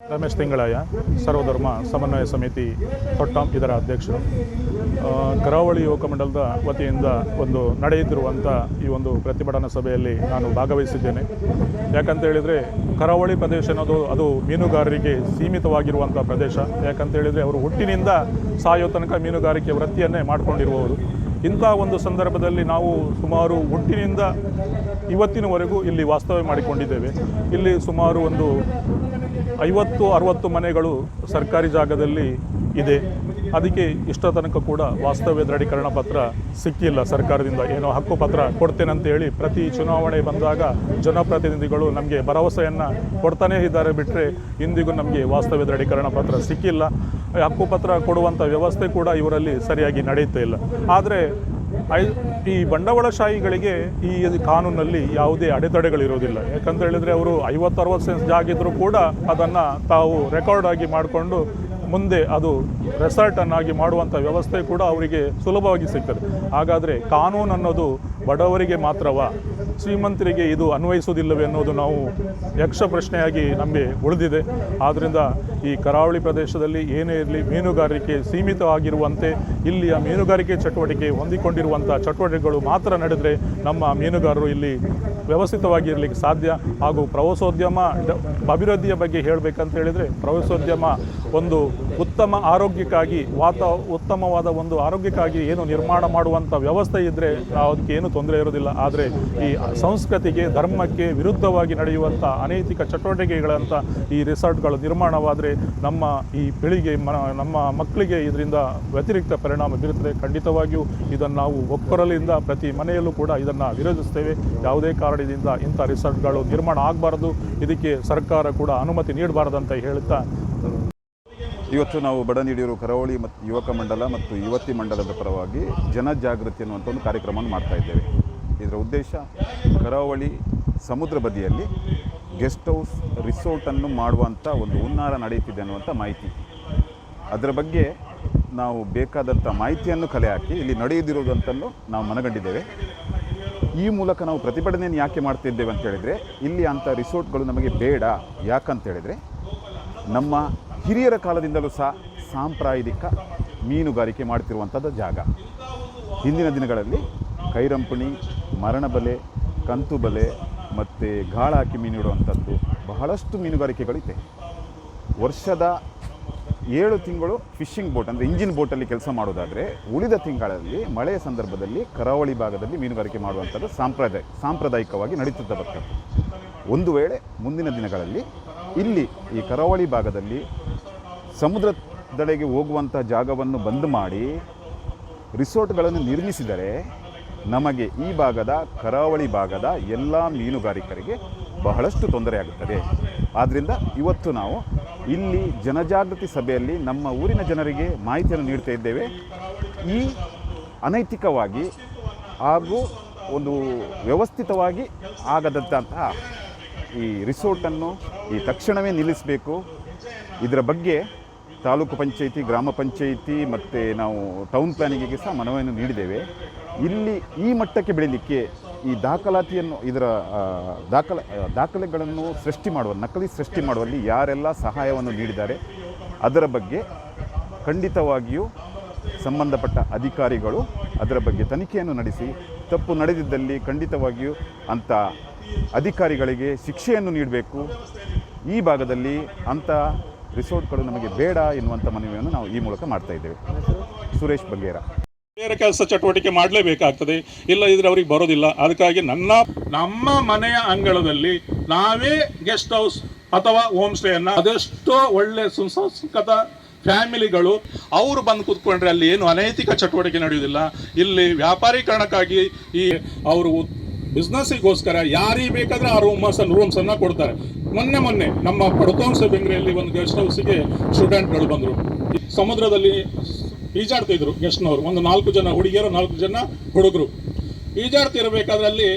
ರಮೇಶ್ ತಿಂಗಳಯ್ಯ, ಸರ್ವಧರ್ಮ ಸಮನ್ವಯ ಸಮಿತಿ ತೊಟ್ಟಾಂ ಇದರ ಅಧ್ಯಕ್ಷರು. ಕರಾವಳಿ ಯುವಕ ಮಂಡಲದ ವತಿಯಿಂದ ಒಂದು ನಡೆಯುತ್ತಿರುವಂಥ ಈ ಒಂದು ಪ್ರತಿಭಟನಾ ಸಭೆಯಲ್ಲಿ ನಾನು ಭಾಗವಹಿಸಿದ್ದೇನೆ. ಯಾಕಂತ ಹೇಳಿದರೆ ಕರಾವಳಿ ಪ್ರದೇಶ ಅನ್ನೋದು ಅದು ಮೀನುಗಾರರಿಗೆ ಸೀಮಿತವಾಗಿರುವಂಥ ಪ್ರದೇಶ. ಯಾಕಂತ ಹೇಳಿದರೆ ಅವರು ಹುಟ್ಟಿನಿಂದ ಸಾಯೋ ತನಕ ಮೀನುಗಾರಿಕೆ ವೃತ್ತಿಯನ್ನೇ ಮಾಡಿಕೊಂಡಿರುವವರು. ಇಂಥ ಒಂದು ಸಂದರ್ಭದಲ್ಲಿ ನಾವು ಸುಮಾರು ಹುಟ್ಟಿನಿಂದ ಇವತ್ತಿನವರೆಗೂ ಇಲ್ಲಿ ವಾಸ್ತವ್ಯ ಮಾಡಿಕೊಂಡಿದ್ದೇವೆ. ಇಲ್ಲಿ ಸುಮಾರು ಒಂದು ಐವತ್ತು, ಅರವತ್ತು ಮನೆಗಳು ಸರ್ಕಾರಿ ಜಾಗದಲ್ಲಿ ಇದೆ. ಅದಕ್ಕೆ ಇಷ್ಟ ತನಕ ಕೂಡ ವಾಸ್ತವ್ಯ ದೃಢೀಕರಣ ಪತ್ರ ಸಿಕ್ಕಿಲ್ಲ ಸರ್ಕಾರದಿಂದ. ಏನೋ ಹಕ್ಕು ಪತ್ರ ಕೊಡ್ತೇನೆ ಅಂತ ಹೇಳಿ ಪ್ರತಿ ಚುನಾವಣೆ ಬಂದಾಗ ಜನಪ್ರತಿನಿಧಿಗಳು ನಮಗೆ ಭರವಸೆಯನ್ನು ಕೊಡ್ತಾನೇ ಇದ್ದಾರೆ ಬಿಟ್ಟರೆ ಇಂದಿಗೂ ನಮಗೆ ವಾಸ್ತವ್ಯ ದೃಢೀಕರಣ ಪತ್ರ ಸಿಕ್ಕಿಲ್ಲ. ಹಕ್ಕು ಪತ್ರ ಕೊಡುವಂಥ ವ್ಯವಸ್ಥೆ ಕೂಡ ಇವರಲ್ಲಿ ಸರಿಯಾಗಿ ನಡೆಯುತ್ತಾ ಇಲ್ಲ. ಆದರೆ ಈ ಬಂಡವಾಳಶಾಹಿಗಳಿಗೆ ಈ ಕಾನೂನಲ್ಲಿ ಯಾವುದೇ ಅಡೆತಡೆಗಳಿರೋದಿಲ್ಲ ಯಾಕಂತ ಹೇಳಿದ್ರೆ ಅವರು ಐವತ್ತು ಅರವತ್ತು ಸೆನ್ಸ್ ಜಾಗಿದ್ರು ಕೂಡ ಅದನ್ನು ತಾವು ರೆಕಾರ್ಡ್ ಆಗಿ ಮಾಡಿಕೊಂಡು ಮುಂದೆ ಅದು ರೆಸಾರ್ಟನ್ನಾಗಿ ಮಾಡುವಂಥ ವ್ಯವಸ್ಥೆ ಕೂಡ ಅವರಿಗೆ ಸುಲಭವಾಗಿ ಸಿಗ್ತದೆ. ಹಾಗಾದರೆ ಕಾನೂನು ಅನ್ನೋದು ಬಡವರಿಗೆ ಮಾತ್ರವಾ? ಶ್ರೀಮಂತರಿಗೆ ಇದು ಅನ್ವಯಿಸುವುದಿಲ್ಲವೇ ಅನ್ನೋದು ನಾವು ಯಕ್ಷ ಪ್ರಶ್ನೆಯಾಗಿ ನಮಗೆ ಉಳಿದಿದೆ. ಆದ್ದರಿಂದ ಈ ಕರಾವಳಿ ಪ್ರದೇಶದಲ್ಲಿ ಏನೇ ಇರಲಿ ಮೀನುಗಾರಿಕೆ ಸೀಮಿತವಾಗಿರುವಂತೆ ಇಲ್ಲಿಯ ಮೀನುಗಾರಿಕೆ ಚಟುವಟಿಕೆ ಹೊಂದಿಕೊಂಡಿರುವಂಥ ಚಟುವಟಿಕೆಗಳು ಮಾತ್ರ ನಡೆದರೆ ನಮ್ಮ ಮೀನುಗಾರರು ಇಲ್ಲಿ ವ್ಯವಸ್ಥಿತವಾಗಿ ಇರಲಿಕ್ಕೆ ಸಾಧ್ಯ. ಹಾಗೂ ಪ್ರವಾಸೋದ್ಯಮ ಅಭಿವೃದ್ಧಿಯ ಬಗ್ಗೆ ಹೇಳಬೇಕಂತ ಹೇಳಿದರೆ, ಪ್ರವಾಸೋದ್ಯಮ ಒಂದು ಉತ್ತಮ ಆರೋಗ್ಯಕ್ಕಾಗಿ, ವಾತ, ಉತ್ತಮವಾದ ಒಂದು ಆರೋಗ್ಯಕ್ಕಾಗಿ ಏನು ನಿರ್ಮಾಣ ಮಾಡುವಂಥ ವ್ಯವಸ್ಥೆ ಇದ್ದರೆ ಅದಕ್ಕೆ ಏನು ತೊಂದರೆ ಇರೋದಿಲ್ಲ ಆದರೆ ಈ ಸಂಸ್ಕೃತಿಗೆ, ಧರ್ಮಕ್ಕೆ ವಿರುದ್ಧವಾಗಿ ನಡೆಯುವಂಥ ಅನೈತಿಕ ಚಟುವಟಿಕೆಗಳಂಥ ಈ ರಿಸಾರ್ಟ್ಗಳು ನಿರ್ಮಾಣವಾದರೆ ನಮ್ಮ ಈ ಪೀಳಿಗೆ ನಮ್ಮ ಮಕ್ಕಳಿಗೆ ಇದರಿಂದ ವ್ಯತಿರಿಕ್ತ ಪರಿಣಾಮ ಬೀರುತ್ತದೆ. ಖಂಡಿತವಾಗಿಯೂ ಇದನ್ನು ನಾವು ಒಕ್ಕೊರಲಿಂದ ಪ್ರತಿ ಮನೆಯಲ್ಲೂ ಕೂಡ ಇದನ್ನು ವಿರೋಧಿಸ್ತೇವೆ ಯಾವುದೇ ಕಾರಣದಿಂದ ಇಂಥ ರಿಸಾರ್ಟ್ಗಳು ನಿರ್ಮಾಣ ಆಗಬಾರ್ದು. ಇದಕ್ಕೆ ಸರ್ಕಾರ ಕೂಡ ಅನುಮತಿ ನೀಡಬಾರದಂತ ಹೇಳುತ್ತಾ ಇವತ್ತು ನಾವು ಬಡ ನೀಡಿರು ಕರಾವಳಿ ಮತ್ತು ಯುವಕ ಮಂಡಲ ಮತ್ತು ಯುವತಿ ಮಂಡಲದ ಪರವಾಗಿ ಜನಜಾಗೃತಿ ಅನ್ನುವಂಥ ಒಂದು ಕಾರ್ಯಕ್ರಮವನ್ನು ಮಾಡ್ತಾ ಇದ್ದೇವೆ. ಇದರ ಉದ್ದೇಶ ಕರಾವಳಿ ಸಮುದ್ರ ಬದಿಯಲ್ಲಿ ಗೆಸ್ಟ್ ಹೌಸ್ ರಿಸೋರ್ಟನ್ನು ಮಾಡುವಂಥ ಒಂದು ಹುನ್ನಾರ ನಡೆಯುತ್ತಿದೆ ಅನ್ನುವಂಥ ಮಾಹಿತಿ. ಅದರ ಬಗ್ಗೆ ನಾವು ಬೇಕಾದಂಥ ಮಾಹಿತಿಯನ್ನು ಕಲೆ ಹಾಕಿ ಇಲ್ಲಿ ನಡೆಯದಿರುವುದಂತಲ್ಲೂ ನಾವು ಮನಗಂಡಿದ್ದೇವೆ. ಈ ಮೂಲಕ ನಾವು ಪ್ರತಿಭಟನೆಯನ್ನು ಯಾಕೆ ಮಾಡ್ತಿದ್ದೇವೆ ಅಂತ ಹೇಳಿದರೆ, ಇಲ್ಲಿ ಅಂಥ ರಿಸೋರ್ಟ್ಗಳು ನಮಗೆ ಬೇಡ. ಯಾಕಂತ ಹೇಳಿದರೆ, ನಮ್ಮ ಹಿರಿಯರ ಕಾಲದಿಂದಲೂ ಸಹ ಸಾಂಪ್ರದಾಯಿಕ ಮೀನುಗಾರಿಕೆ ಮಾಡ್ತಿರುವಂಥದ್ದು ಜಾಗ. ಹಿಂದಿನ ದಿನಗಳಲ್ಲಿ ಕೈರಂಪುಣಿ, ಮರಣಬಲೆ ಕಂತು ಬಲೆ ಮತ್ತು ಗಾಳ ಹಾಕಿ ಮೀನು ಇಡುವಂಥದ್ದು ಬಹಳಷ್ಟು ಮೀನುಗಾರಿಕೆಗಳಿದೆ. ವರ್ಷದ ಏಳು ತಿಂಗಳು ಫಿಶಿಂಗ್ ಬೋಟ್, ಅಂದರೆ ಇಂಜಿನ್ ಬೋಟಲ್ಲಿ ಕೆಲಸ ಮಾಡೋದಾದರೆ, ಉಳಿದ ತಿಂಗಳಲ್ಲಿ ಮಳೆಯ ಸಂದರ್ಭದಲ್ಲಿ ಕರಾವಳಿ ಭಾಗದಲ್ಲಿ ಮೀನುಗಾರಿಕೆ ಮಾಡುವಂಥದ್ದು ಸಾಂಪ್ರದಾಯ, ಸಾಂಪ್ರದಾಯಿಕವಾಗಿ ನಡೀತಿದ್ದ ಬರ್ತದೆ. ಒಂದು ವೇಳೆ ಮುಂದಿನ ದಿನಗಳಲ್ಲಿ ಇಲ್ಲಿ ಈ ಕರಾವಳಿ ಭಾಗದಲ್ಲಿ ಸಮುದ್ರದೆಡೆಗೆ ಹೋಗುವಂಥ ಜಾಗವನ್ನು ಬಂದ್ ಮಾಡಿ ರಿಸೋರ್ಟ್ಗಳನ್ನು ನಿರ್ಮಿಸಿದರೆ ನಮಗೆ ಈ ಭಾಗದ, ಕರಾವಳಿ ಭಾಗದ ಎಲ್ಲ ಮೀನುಗಾರಿಕರಿಗೆ ಬಹಳಷ್ಟು ತೊಂದರೆಯಾಗುತ್ತದೆ ಆದ್ದರಿಂದ ಇವತ್ತು ನಾವು ಇಲ್ಲಿ ಜನಜಾಗೃತಿ ಸಭೆಯಲ್ಲಿ ನಮ್ಮ ಊರಿನ ಜನರಿಗೆ ಮಾಹಿತಿಯನ್ನು ನೀಡ್ತಾ ಇದ್ದೇವೆ. ಈ ಅನೈತಿಕವಾಗಿ ಹಾಗೂ ಒಂದು ವ್ಯವಸ್ಥಿತವಾಗಿ ಆಗದಂತಹ ಈ ರಿಸೋರ್ಟನ್ನು ಈ ತಕ್ಷಣವೇ ನಿಲ್ಲಿಸಬೇಕು. ಇದರ ಬಗ್ಗೆ ತಾಲೂಕು ಪಂಚಾಯಿತಿ, ಗ್ರಾಮ ಪಂಚಾಯಿತಿ ಮತ್ತು ನಾವು ಟೌನ್ ಪ್ಲಾನಿಂಗಿಗೆ ಸಹ ಮನವಿಯನ್ನು ನೀಡಿದ್ದೇವೆ. ಇಲ್ಲಿ ಈ ಮಟ್ಟಕ್ಕೆ ಬೆಳೀಲಿಕ್ಕೆ ಈ ದಾಖಲಾತಿಯನ್ನು, ಇದರ ದಾಖಲೆ ದಾಖಲ ದಾಖಲೆಗಳನ್ನು ಸೃಷ್ಟಿ ಮಾಡುವ, ನಕಲಿ ಸೃಷ್ಟಿ ಮಾಡುವಲ್ಲಿ ಯಾರೆಲ್ಲ ಸಹಾಯವನ್ನು ನೀಡಿದ್ದಾರೆ, ಅದರ ಬಗ್ಗೆ ಖಂಡಿತವಾಗಿಯೂ ಸಂಬಂಧಪಟ್ಟ ಅಧಿಕಾರಿಗಳು ಅದರ ಬಗ್ಗೆ ತನಿಖೆಯನ್ನು ನಡೆಸಿ, ತಪ್ಪು ನಡೆದಿದ್ದಲ್ಲಿ ಖಂಡಿತವಾಗಿಯೂ ಅಂಥ ಅಧಿಕಾರಿಗಳಿಗೆ ಶಿಕ್ಷೆಯನ್ನು ನೀಡಬೇಕು. ಈ ಭಾಗದಲ್ಲಿ ಅಂಥ ರಿಸೋರ್ಟ್ಗಳು ನಮಗೆ ಬೇಡ ಎನ್ನುವಂಥ ಮನವಿಯನ್ನು ನಾವು ಈ ಮೂಲಕ ಮಾಡ್ತಾ ಇದ್ದೇವೆ. ಸುರೇಶ್ ಬಗೇರ. ಬೇರೆ ಕೆಲಸ ಚಟುವಟಿಕೆ ಮಾಡಲೇಬೇಕಾಗ್ತದೆ, ಇಲ್ಲ ಇದ್ರೆ ಅವ್ರಿಗೆ ಬರೋದಿಲ್ಲ. ಅದಕ್ಕಾಗಿ ನನ್ನ, ನಮ್ಮ ಮನೆಯ ಅಂಗಳದಲ್ಲಿ ನಾವೇ ಗೆಸ್ಟ್ ಹೌಸ್ ಅಥವಾ ಹೋಮ್ ಸ್ಟೇಯನ್ನು ಅದೆಷ್ಟೋ ಒಳ್ಳೆ ಸುಸಂಸ್ಕೃತ ಫ್ಯಾಮಿಲಿಗಳು ಅವರು ಬಂದು ಕೂತ್ಕೊಂಡ್ರೆ ಅಲ್ಲಿ ಏನು ಅನೈತಿಕ ಚಟುವಟಿಕೆ ನಡೆಯುವುದಿಲ್ಲ. ಇಲ್ಲಿ ವ್ಯಾಪಾರೀಕರಣಕ್ಕಾಗಿ ಈ ಅವರು ಬಿಸ್ನೆಸ್ಸಿಗೋಸ್ಕರ ಯಾರಿಗೆ ಬೇಕಾದ್ರೆ ಆ ರೂಮ್ಸ್ ರೂಮ್ಸ್ ಅನ್ನ ಕೊಡ್ತಾರೆ. ಮೊನ್ನೆ ಮೊನ್ನೆ ನಮ್ಮ ಪಡ್ಕೋಂಸ ಬೆಂಗ್ರೆಯಲ್ಲಿ ಒಂದು ಗೆಸ್ಟ್ ಹೌಸ್ಗೆ ಸ್ಟೂಡೆಂಟ್ಗಳು ಬಂದರು. ಸಮುದ್ರದಲ್ಲಿ ಈಜಾಡ್ತಿದ್ರು ಗೆಸ್ಟ್ನವರು ಒಂದು ನಾಲ್ಕು ಜನ ಹುಡುಗಿಯರು ನಾಲ್ಕು ಜನ ಹುಡುಗರು. ಈಜಾಡ್ತಿರಬೇಕಾದ್ರೆ ಅಲ್ಲಿ